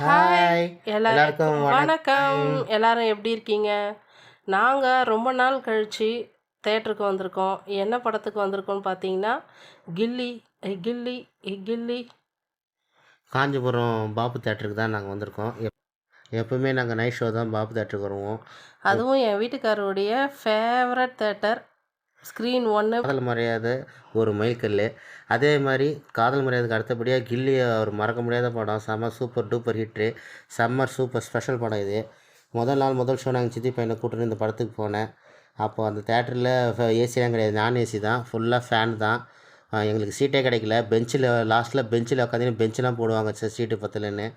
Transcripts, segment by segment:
Hi எல்லாருக்கும் வணக்கம். எல்லாரும் எப்படி இருக்கீங்க? நாங்கள் ரொம்ப நாள் கழித்து தேட்டருக்கு வந்திருக்கோம். என்ன படத்துக்கு வந்திருக்கோம்னு பார்த்தீங்கன்னா கில்லி. கில்லி. கில்லி. காஞ்சிபுரம் பாபு தேட்டருக்கு தான் நாங்கள் வந்திருக்கோம். எப் எப்பவுமே நாங்கள் நைட் ஷோ தான் பாபு தேட்டருக்கு வருவோம். அதுவும் என் வீட்டுக்காரருடைய ஃபேவரட் தேட்டர் ஸ்க்ரீன் ஒன்று காதல் மரியாதை ஒரு மைல்கல் அதே மாதிரி காதல் மரியாதைக்கு அடுத்தபடியாக கில்லி ஒரு மறக்க முடியாத படம். செம்ம சூப்பர் டூப்பர் ஹிட்ரு சம்மர் சூப்பர் ஸ்பெஷல் படம் இது. முதல் நாள் முதல் ஷோ நாங்கள் சித்தி பையனை கூட்டிட்டு இந்த படத்துக்கு போனேன். அப்போ அந்த தேட்டரில் ஏசிலாம் கிடையாது. நான் ஏசி தான். ஃபுல்லாக ஃபேன் தான். எங்களுக்கு சீட்டே கிடைக்கல. பெஞ்சில் லாஸ்ட்டில் பெஞ்சில் உட்காந்து பெஞ்செலாம் போடுவாங்க சார் சீட்டு பத்தலன்னு.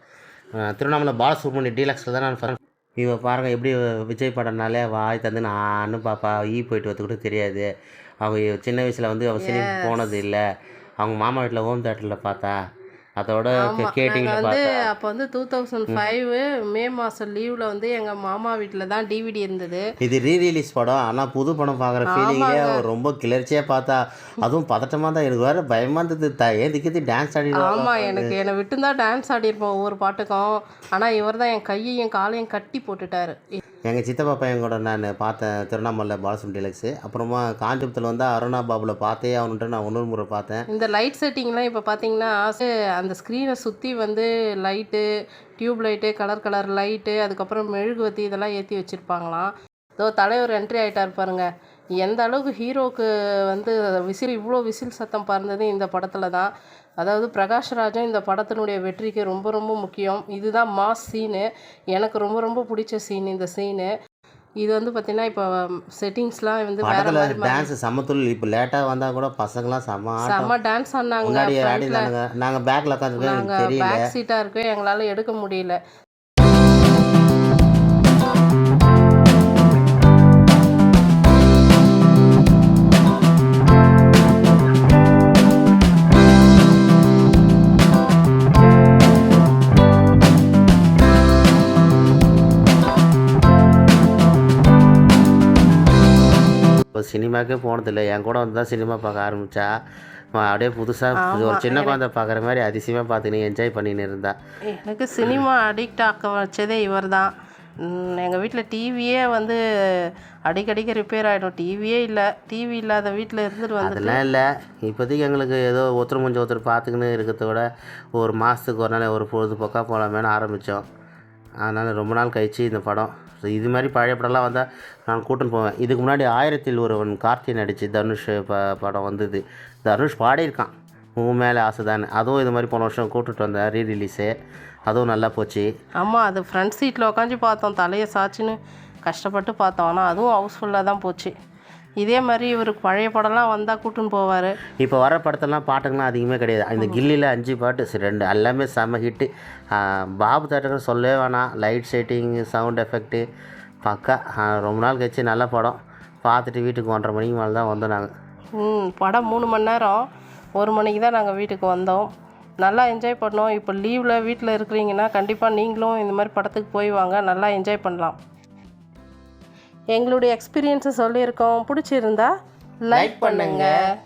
திருவண்ணாமலை பாலசுப்ரமணிய டீலக்ஸில் தான் நான் ஃபர்ஸ்ட் இவ பாருங்கள் எப்படி விஜய் படம்னாலே வாய் தந்து நானு பாப்பா ஈ போயிட்டு வரது கூட தெரியாது. அவ சின்ன வயசில் வந்து அவள் சினிமா போனது இல்லை. அவங்க மாமா வீட்டில் ஹோம் தேட்டரில் பார்த்தா அதோட நாங்கள் வந்து அப்போ வந்து டூ தௌசண்ட் ஃபைவ் மே மாதம் லீவில் வந்து எங்கள் மாமா வீட்டில் தான் டிவிடி இருந்தது. இது ரீ ரிலீஸ் படம். ஆனால் புது படம் பார்க்குற ஃபீலிங்கே ரொம்ப கிளர்ச்சியாக பார்த்தா. அதுவும் பதட்டமாக தான் எனக்கு வேறு பயமாக இருந்தது. த ஏன் திக்கத்து டான்ஸ் ஆடிடுவாங்க ஆமாம் எனக்கு என்னை விட்டுருந்தா டான்ஸ் ஆடியிருப்போம் ஒவ்வொரு பாட்டுக்கும். ஆனால் இவர் தான் என் கையையும் காலையும் கட்டி போட்டுட்டாரு. எங்கள் சித்தப்பா பையன் கூட நான் பார்த்தேன் திருவண்ணாமலை பாலசும் டீலக்ஸு. அப்புறமா காஞ்சிபுரத்தில் வந்து அருணா பாபுல பார்த்தே அவனுன்ட்டு நான் இன்னொரு முறை பார்த்தேன். இந்த லைட் செட்டிங்லாம் இப்போ பார்த்தீங்கன்னா அந்த ஸ்க்ரீனை சுற்றி வந்து light tube light colour colour light அதுக்கப்புறம் மெழுகுவத்தி இதெல்லாம் ஏற்றி வச்சுருப்பாங்களாம். இதோ தலைவர் என்ட்ரி ஆகிட்டார் பாருங்க. எந்த அளவுக்கு ஹீரோவுக்கு வந்து விசில் இவ்வளோ விசில் சத்தம் பறந்தது இந்த படத்தில் தான் அதாவது பிரகாஷ்ராஜும் இந்த படத்தினுடைய வெற்றிக்கு ரொம்ப ரொம்ப முக்கியம். இதுதான் மாஸ் சீனு எனக்கு ரொம்ப ரொம்ப பிடிச்ச சீன் இந்த சீனு இது வந்து பார்த்தீங்கன்னா இப்போ செட்டிங்ஸ்லாம் வந்து வேற மாதிரி டான்ஸ் சமத்துள் இப்போ லேட்டாக வந்தால் கூட பசங்களாம் செம்ம ஆட்டம். செம்ம டான்ஸ் ஆடினாங்க. நாங்கள் பேக்கில் உட்காந்துருக்கோம் நாங்கள் பேக் சீட்டாக இருக்கு எங்களால் எடுக்க முடியல. இப்போ சினிமாக்கே போனதில்லை. என் கூட வந்து தான் சினிமா பார்க்க ஆரம்பித்தா அப்படியே புதுசாக ஒரு சின்ன குழந்தை பார்க்குற மாதிரி அதிசயமாக பார்த்துன்னு என்ஜாய் பண்ணின்னு இருந்தா. எனக்கு சினிமா அடிக்ட் ஆக்க வச்சதே இவர் தான். எங்கள் வீட்டில் டிவியே வந்து அடிக்கடிக்கு ரிப்பேர் ஆகிடும் டிவியே இல்லை. டிவி இல்லாத வீட்டில் இருந்துட்டு வந்துட்டு அதெல்லாம் இல்லை. இப்போதைக்கு எங்களுக்கு ஏதோ ஒருத்தர் முடிஞ்ச ஒருத்தர் பார்த்துக்கின்னு இருக்கிறத விட ஒரு மாதத்துக்கு ஒரு நாள் ஒரு பொழுதுபோக்காக போகலாமேனு ஆரம்பித்தோம் அதனால் ரொம்ப நாள் கழிச்சு இந்த படம். இது மாதிரி பழைய படம்லாம் வந்தால் நான் கூட்டின்னு போவேன். இதுக்கு முன்னாடி ஆயிரத்தில் ஒருவன் கார்த்தி நடிச்சு தனுஷ் ப படம் வந்தது. தனுஷ் பாடியிருக்கான். உன் மேலே ஆசை தானே அதுவும் இது மாதிரி போன வருஷம் கூப்பிட்டு வந்தேன் ரீ ரிலீஸு அதுவும் நல்லா போச்சு. ஆமாம் அது ஃப்ரண்ட் சீட்டில் உட்காந்து பார்த்தோம். தலையை சாச்சின்னு கஷ்டப்பட்டு பார்த்தோம். ஆனால் அதுவும் ஹவுஸ்ஃபுல்லாக தான் போச்சு. இதே மாதிரி இவருக்கு பழைய படம்லாம் வந்தால் கூட்டின்னு போவார். இப்போ வர படத்தெல்லாம் பாட்டுங்களாம் அதிகமே கிடையாது. இந்த கில்லியில் அஞ்சு பாட்டு சரி, ரெண்டு. எல்லாமே செம்ம ஹிட்டு. பாபு தேட்டர் சொல்லவே வேணாம். லைட் செட்டிங் சவுண்ட் எஃபெக்ட்டு பக்கா. ரொம்ப நாள் கழிச்சு நல்ல படம். பார்த்துட்டு வீட்டுக்கு ஒன்றரை மணிக்கு மேலே தான் வந்தோம் நாங்கள் ம் படம் மூணு மணி நேரம். ஒரு மணிக்கு தான் நாங்கள் வீட்டுக்கு வந்தோம். நல்லா என்ஜாய் பண்ணோம். இப்போ லீவில் வீட்டில் இருக்கிறீங்கன்னா கண்டிப்பாக நீங்களும் இந்த மாதிரி படத்துக்கு போய் வாங்க. நல்லா என்ஜாய் பண்ணலாம். எங்களுடைய எக்ஸ்பீரியன்ஸை சொல்லியிருக்கோம். பிடிச்சிருந்தா லைக் பண்ணுங்கள்